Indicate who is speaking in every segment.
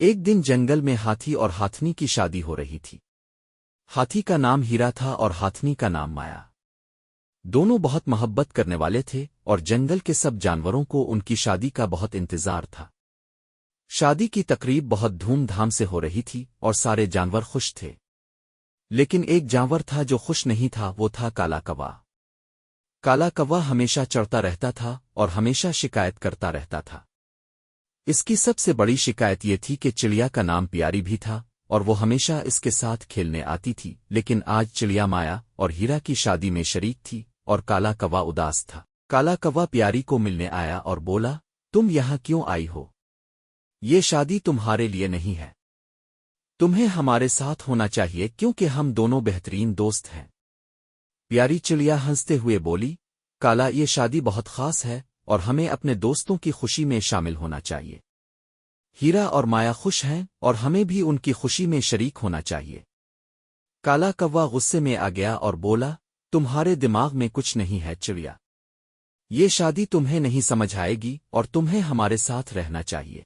Speaker 1: एक दिन जंगल में हाथी और हाथनी की शादी हो रही थी। हाथी का नाम हीरा था और हाथनी का नाम माया। दोनों बहुत मोहब्बत करने वाले थे और जंगल के सब जानवरों को उनकी शादी का बहुत इंतज़ार था। शादी की तकरीब बहुत धूमधाम से हो रही थी और सारे जानवर खुश थे। लेकिन एक जानवर था जो खुश नहीं था, वो था काला कवा। काला कौवा हमेशा चढ़ता रहता था और हमेशा शिकायत करता रहता था। इसकी सबसे बड़ी शिकायत ये थी कि चिड़िया का नाम प्यारी भी था और वो हमेशा इसके साथ खेलने आती थी, लेकिन आज चिड़िया माया और हीरा की शादी में शरीक थी और काला कवा उदास था। काला कवा प्यारी को मिलने आया और बोला, तुम यहाँ क्यों आई हो? ये शादी तुम्हारे लिए नहीं है। तुम्हें हमारे साथ होना चाहिए क्योंकि हम दोनों बेहतरीन दोस्त हैं। प्यारी चिड़िया हँसते हुए बोली, काला, ये शादी बहुत खास है और हमें अपने दोस्तों की खुशी में शामिल होना चाहिए। हीरा और माया खुश हैं और हमें भी उनकी खुशी में शरीक होना चाहिए। काला कौवा गुस्से में आ गया और बोला, तुम्हारे दिमाग में कुछ नहीं है चिड़िया। ये शादी तुम्हें नहीं समझ आएगी और तुम्हें हमारे साथ रहना चाहिए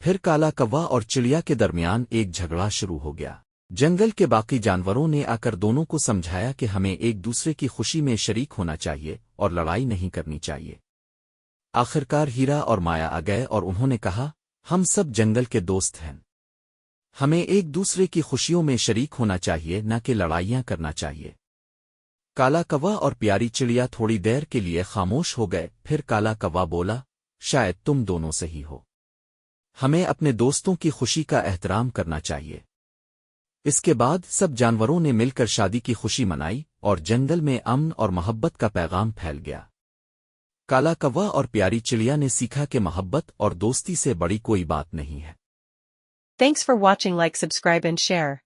Speaker 1: फिर काला कौवा और चिड़िया के दरमियान एक झगड़ा शुरू हो गया। जंगल के बाकी जानवरों ने आकर दोनों को समझाया कि हमें एक दूसरे की खुशी में शरीक होना चाहिए और लड़ाई नहीं करनी चाहिए। आखिरकार हीरा और माया आ गए और उन्होंने कहा, हम सब जंगल के दोस्त हैं। हमें एक दूसरे की खुशियों में शरीक होना चाहिए, न कि लड़ाइयाँ करना चाहिए। काला कवा और प्यारी चिड़िया थोड़ी देर के लिए खामोश हो गए, फिर काला कवा बोला, शायद तुम दोनों सही हो। हमें अपने दोस्तों की खुशी का एहतराम करना चाहिए। इसके बाद सब जानवरों ने मिलकर शादी की खुशी मनाई और जंगल में अमन और मोहब्बत का पैगाम फैल गया। काला कौवा और प्यारी चिड़िया ने सीखा कि मोहब्बत और दोस्ती से बड़ी कोई बात नहीं है।
Speaker 2: Thanks for watching like subscribe and share